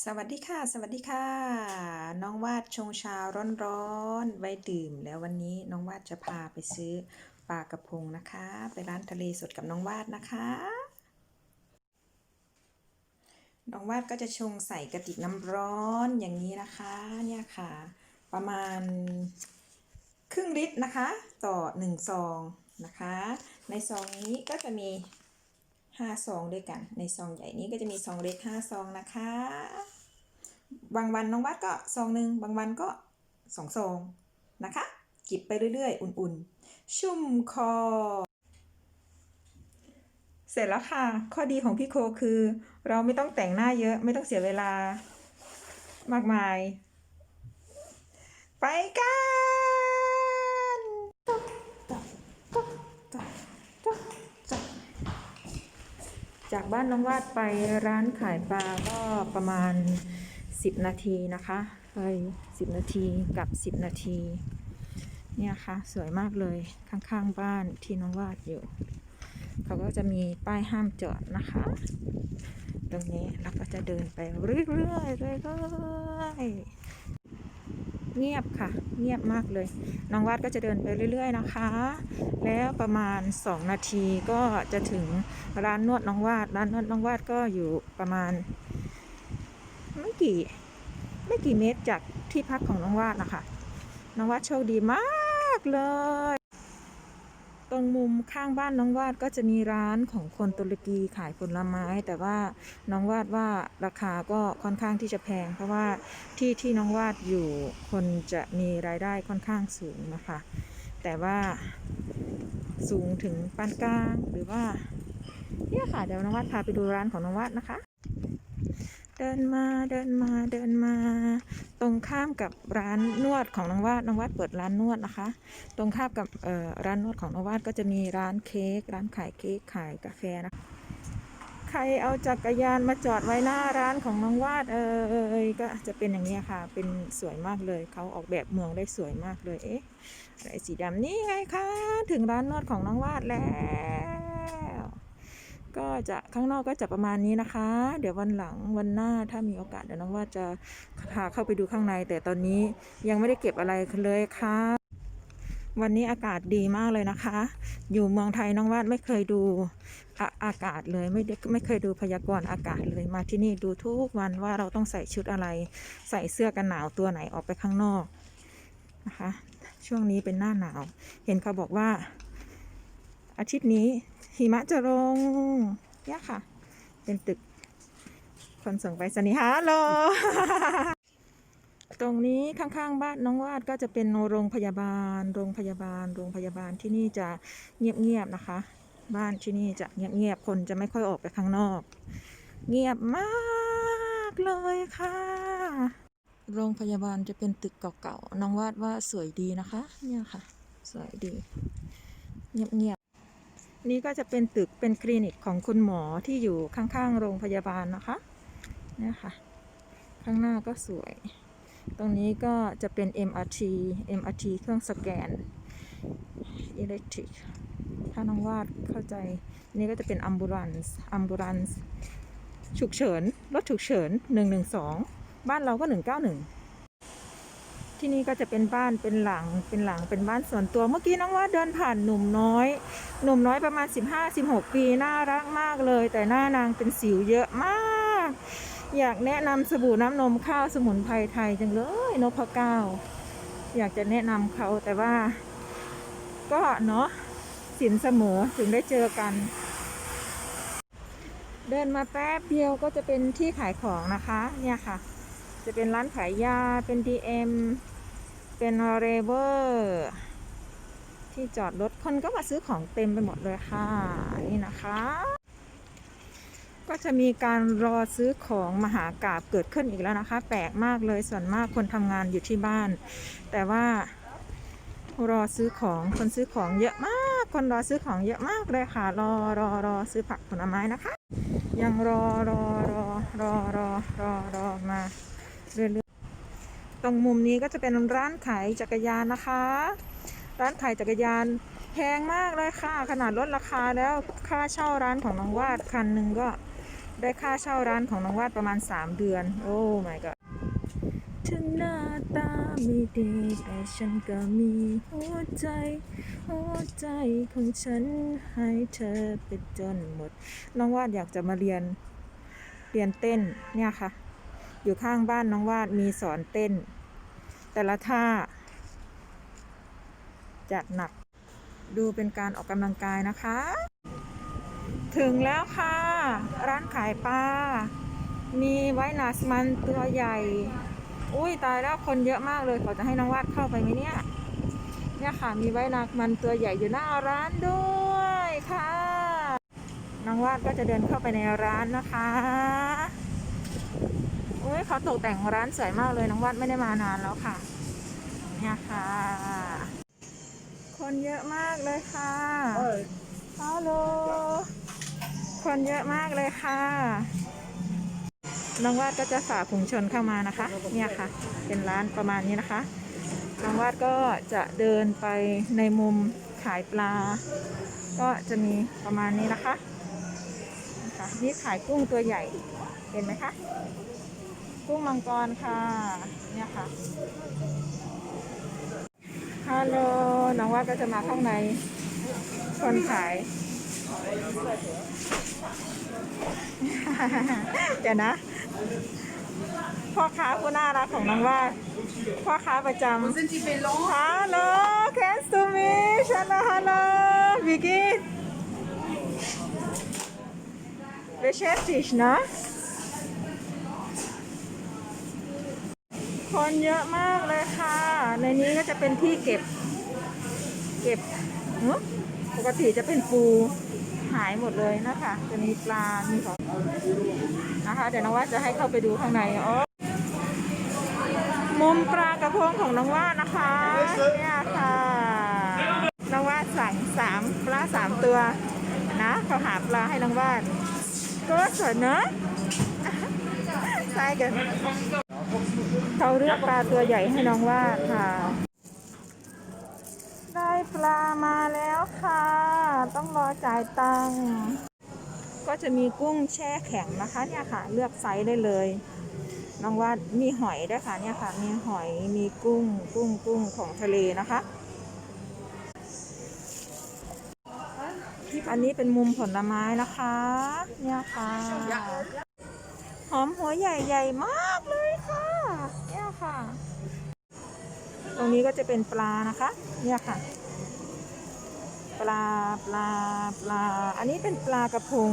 สวัสดีค่ะ สวัสดีค่ะ น้องวาดชงชาร้อนๆไว้ดื่ม แล้ววันนี้น้องวาดจะพาไปซื้อปลากระพงนะคะ ไปร้านทะเลสดกับน้องวาดนะคะ น้องวาดก็จะชงใส่กระติกน้ำร้อนอย่างนี้นะคะเนี่ยค่ะ ประมาณครึ่งลิตรนะคะ ต่อหนึ่งซองนะคะ ในซองนี้ก็จะมี ห้าซองด้วยกัน ในซองใหญ่นี้ก็จะมีซองเล็กห้าซองนะคะ บางวันน้องวัดก็ซองหนึ่งบางวันก็สองซองนะคะจิบไปเรื่อย ๆ อุ่นๆ ชุ่มคอ เสร็จแล้วค่ะ ข้อดีของพี่โคคือ เราไม่ต้องแต่งหน้าเยอะไม่ต้องเสียเวลามากมาย ไปกัน จากบ้านน้องวาดไปร้านขายปลาก็ประมาณ 10 นาทีนะคะไป10 นาทีกับ 10 นาที เนี่ยค่ะ สวยมากเลยข้างๆบ้านที่น้องวาดอยู่ เขาก็จะมีป้ายห้ามจอดนะคะ ตรงนี้เราก็จะเดินไปเรื่อยๆเรื่อยๆ เงียบค่ะ เงียบมากเลย น้องวาดก็จะเดินไปเรื่อย ๆ นะคะ แล้วประมาณ 2 นาทีก็จะถึงร้านนวดน้องวาด ร้านนวดน้องวาดก็อยู่ประมาณ ไม่กี่ไม่กี่เมตรจากที่พักของน้องวาดนะคะ น้องวาดโชคดีมากเลย ตรงมุมข้างบ้านน้องวาดก็จะมีร้านของคนตุรกีขายผลไม้ แต่ว่าน้องวาดว่าราคาก็ค่อนข้างที่จะแพง เพราะว่าที่ที่น้องวาดอยู่คนจะมีรายได้ค่อนข้างสูงนะคะ แต่ว่าสูงถึงปานกลางหรือว่าเนี่ยค่ะเดี๋ยวน้องวาดพาไปดูร้านของน้องวาดนะคะ ดินมาเดินมาเดินมา ตรงข้ามกับร้านนวดของน้องวาดน้องวาดเปิดร้านนวดนะคะ ตรงข้ามกับร้านนวดของน้องวาดก็จะมีร้านเค้กร้านขายเค้กขายกาแฟนะใครเอาจักรยานมาจอดไว้หน้าร้านของน้องวาดเอยก็จะเป็นอย่างนี้ค่ะ เป็นสวยมากเลยเขาออกแบบเมืองได้สวยมากเลยเอ๊ะอะไรสีดำนี่ไงคะถึงร้านนวดของน้องวาดแล้ว ก็จะข้างนอกก็จะประมาณนี้นะคะ เดี๋ยววันหลังวันหน้าถ้ามีโอกาสเดี๋ยวน้องว่าจะพาเข้าไปดูข้างใน แต่ตอนนี้ยังไม่ได้เก็บอะไรเลยค่ะ วันนี้อากาศดีมากเลยนะคะ อยู่เมืองไทยน้องวาดไม่เคยดูอาอากาศเลยไม่ได้ไม่เคยดูพยากรณ์อากาศเลยมาที่นี่ดูทุกวันว่าเราต้องใส่ชุดอะไร ใส่เสื้อกันหนาวตัวไหนออกไปข้างนอกนะคะ ช่วงนี้เป็นหน้าหนาว เห็นเขาบอกว่า อาทิตย์นี้หิมะจะลงเนี่ยค่ะ เป็นตึก คนส่งไปสนิฮัลโหลตรงนี้ข้างๆบ้านน้องวาดก็จะเป็นโรงพยาบาล โรงพยาบาล โรงพยาบาลที่นี่จะเงียบๆนะคะ บ้านที่นี่จะเงียบๆคนจะไม่ค่อยออกไปข้างนอก เงียบมากเลยค่ะ โรงพยาบาลจะเป็นตึกเก่าๆน้องวาดว่าสวยดีนะคะ เนี่ยค่ะ สวยดี เงียบๆ นี่ก็จะเป็นตึกเป็นคลินิกของคุณหมอที่อยู่ข้างๆ โรงพยาบาลนะคะเนี่ยค่ะ ข้างหน้าก็สวย ตรงนี้ก็จะเป็น MRT MRT เครื่องสแกนอิเล็กทริกถ้าน้องวาดเข้าใจ นี่ก็จะเป็น ambulance ambulance ฉุกเฉิน รถฉุกเฉิน 112 บ้านเราก็ 191 ที่นี่ก็จะเป็นบ้านเป็นหลังเป็นหลังเป็นบ้านส่วนตัว เมื่อกี้น้องว่าเดินผ่านหนุ่มน้อย หนุ่มน้อยประมาณ 15-16 ปีน่ารักมากเลย แต่หน้านางเป็นสิวเยอะมาก อยากแนะนำสบู่น้ำนมข้าวสมุนไพรไทยจังเลยนพเก้า อยากจะแนะนำเขาแต่ว่า ก็เนาะสินเสมอถึงได้เจอกันเดินมาแป๊บเดียวก็จะเป็นที่ขายของนะคะ เนี่ยค่ะ จะเป็นร้านขายยาเป็น DM เป็นเรเวอร์ที่จอดรถคนก็มาซื้อของเต็มไปหมดเลยค่ะ นี่นะคะ ก็จะมีการรอซื้อของมหากราบเกิดขึ้นอีกแล้วนะคะ แปลกมากเลยส่วนมากคนทำงานอยู่ที่บ้าน แต่ว่ารอซื้อของคนซื้อของเยอะมาก คนรอซื้อของเยอะมากเลยค่ะ รอรอรอซื้อผักผลไม้นะคะ ยังรอรอรอรอรอรอรอมาเรื่อย ตรงมุมนี้ก็จะเป็นร้านขายจักรยานนะคะ ร้านขายจักรยานแพงมากเลยค่ะ ขนาดลดราคาแล้วค่าเช่าร้านของน้องวาดคันหนึ่งก็ได้ค่าเช่าร้านของน้องวาดประมาณ 3 เดือน โอ้ my god ถึงหน้าตาไม่ดีแต่ฉันก็มีหัวใจ หัวใจของฉันให้เธอไปจนหมด น้องวาดอยากจะมาเรียนเรียนเต้นเนี่ยค่ะ อยู่ข้างบ้านน้องวาดมีสอนเต้น แต่ละท่าจัดหนัก ดูเป็นการออกกำลังกายนะคะ ถึงแล้วค่ะ ร้านขายปลา มีไว้นาสมันตัวใหญ่ อุ้ยตายแล้วคนเยอะมากเลยขอจะให้น้องวาดเข้าไปไหมเนี่ยเนี่ยค่ะมีไว้นาสมันตัวใหญ่อยู่หน้าร้านด้วยค่ะน้องวาดก็จะเดินเข้าไปในร้านนะคะ อ้ยเขาตกแต่งร้านสวยมากเลยน้องวาดไม่ได้มานานแล้วค่ะ เนี่ยค่ะ คนเยอะมากเลยค่ะฮัลโหลคนเยอะมากเลยค่ะ น้องวาดก็จะฝ่าฝูงชนเข้ามานะคะ เนี่ยค่ะ เป็นร้านประมาณนี้นะคะ น้องวาดก็จะเดินไปในมุมขายปลา ก็จะมีประมาณนี้นะคะนี่ขายกุ้งตัวใหญ่ เห็นไหมคะ กุ้งมังกรค่ะ เนี่ยค่ะ ฮัลโหล น้องว่าก็จะมาข้างใน คนขาย เดี๋ยวนะ พ่อค้าผู้น่ารักของน้องว่า พ่อค้าประจำฮัลโหล kennst du mich ฮัลโหลฮัลโหล wie geht's beschäftigt ne คนเยอะมากเลยค่ะ ในนี้ก็จะเป็นที่เก็บ เก็บปกติจะเป็นปูหายหมดเลยนะคะจะมีปลา มีของนะคะ เดี๋ยวน้องว่าจะให้เข้าไปดูข้างในอ๋อมุมปลากระพงของน้องว่านะคะเนี่ยค่ะน้องว่าสั่งสามปลาสามตัวนะเขาหาปลาให้น้องว่าก็สวยเนอะใช่กัน เขาเลือกปลาตัวใหญ่ให้น้องว่าค่ะ ได้ปลามาแล้วค่ะ ต้องรอจ่ายตังค์ก็จะมีกุ้งแช่แข็งนะคะเนี่ยค่ะ เลือกไซส์ได้เลยน้องว่ามีหอยด้วยค่ะเนี่ยค่ะ มีหอยมีกุ้งกุ้งกุ้งของทะเลนะคะอันนี้เป็นมุมผลไม้นะคะ เนี่ยค่ะ หอมหัวใหญ่ๆมากเลยค่ะเนี่ยค่ะ ต รงนี้ก็จะเป็นปลานะคะ เนี่ยค่ะ ปลาปลาปลา อันนี้เป็นปลากระพง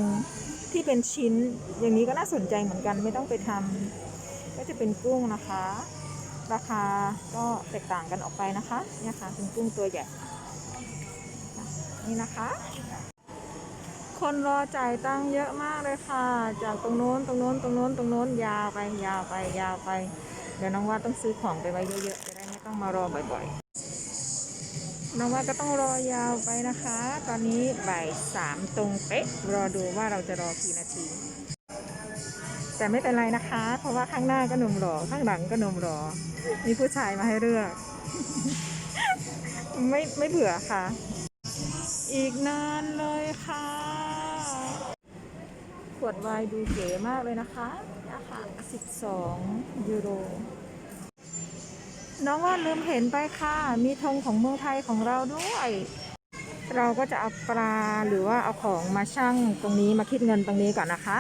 ที่เป็นชิ้น อย่างนี้ก็น่าสนใจเหมือนกันไม่ต้องไปทำก็จะเป็นกุ้งนะคะ ราคาก็แตกต่างกันออกไปนะคะ เนี่ยค่ะเป็นกุ้งตัวใหญ่นี่นะคะคนรอจ่ายตังเยอะมากเลยค่ะ จากตรงโน้นตรงโน้นตรงโน้นตรงโน้นยาวไปยาวไปยาวไป เดี๋ยวน้องว่าต้องซื้อของไปไว้เยอะๆ ต้องมารอบ่อยๆน้องว่าก็ต้องรอยาวไปนะคะ ตอนนี้บ่ายสามตรงเป๊ะรอดูว่าเราจะรอกี่นาที แต่ไม่เป็นไรนะคะ เพราะว่าข้างหน้าก็นุ่มหล่อข้างหลังก็นุ่มหล่อมีผู้ชายมาให้เลือก ไม่ไม่เบื่อค่ะ อีกนานเลยค่ะขวดไวน์ดูเก๋มากเลยนะคะราคา12 ยูโร น้องว่าลืมเห็นไปค่ะ มีธงของเมืองไทยของเราด้วย เราก็จะเอาปลาหรือว่าเอาของมาชั่งตรงนี้มาคิดเงินตรงนี้ก่อนนะคะ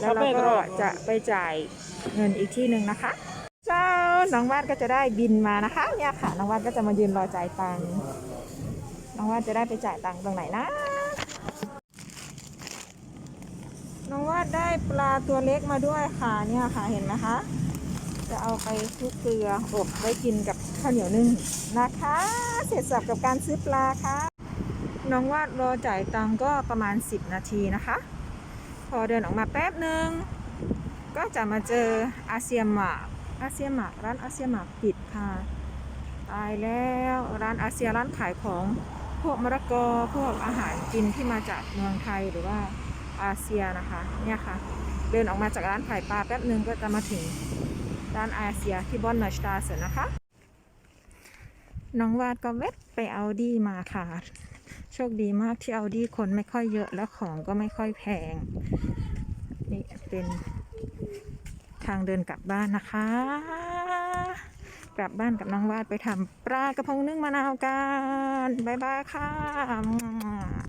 แล้วเราก็จะไปจ่ายเงินอีกที่หนึ่งนะคะ เจ้าน้องวาดก็จะได้บินมานะคะ เนี่ยค่ะน้องวาดก็จะมายืนรอจ่ายตังค์น้องวาดจะได้ไปจ่ายตังค์ตรงไหนนะน้องวาดได้ปลาตัวเล็กมาด้วยค่ะเนี่ยค่ะเห็นไหมคะ จะเอาไปคลุกเกลืออบไว้กินกับข้าวเหนียวนึ่งนะคะ เสร็จสับกับการซื้อปลาค่ะ น้องวาดรอจ่ายตังก็ประมาณ 10 นาทีนะคะ พอเดินออกมาแป๊บหนึ่งก็จะมาเจออาเซียมมากอาเซียมมาร์กร้านอาเซียมมากปิดค่ะ ตายแล้วร้านอาเซียร้านขายของพวกมะละกอพวกอาหารกินที่มาจากเมืองไทยหรือว่าอาเซียนะคะเนี่ยค่ะ เดินออกมาจากร้านขายปลาแป๊บหนึ่งก็จะมาถึง ร้านอาเซียที่บอนนาชตาเสนะคะ น้องวาดก็เว็บไปเอาดีมาค่ะ โชคดีมากที่เอาดีคนไม่ค่อยเยอะแล้วของก็ไม่ค่อยแพง นี่เป็นทางเดินกลับบ้านนะคะ กลับบ้านกับน้องวาดไปทำปลากระพงนึ่งมะนาวกัน บ๊ายบายค่ะ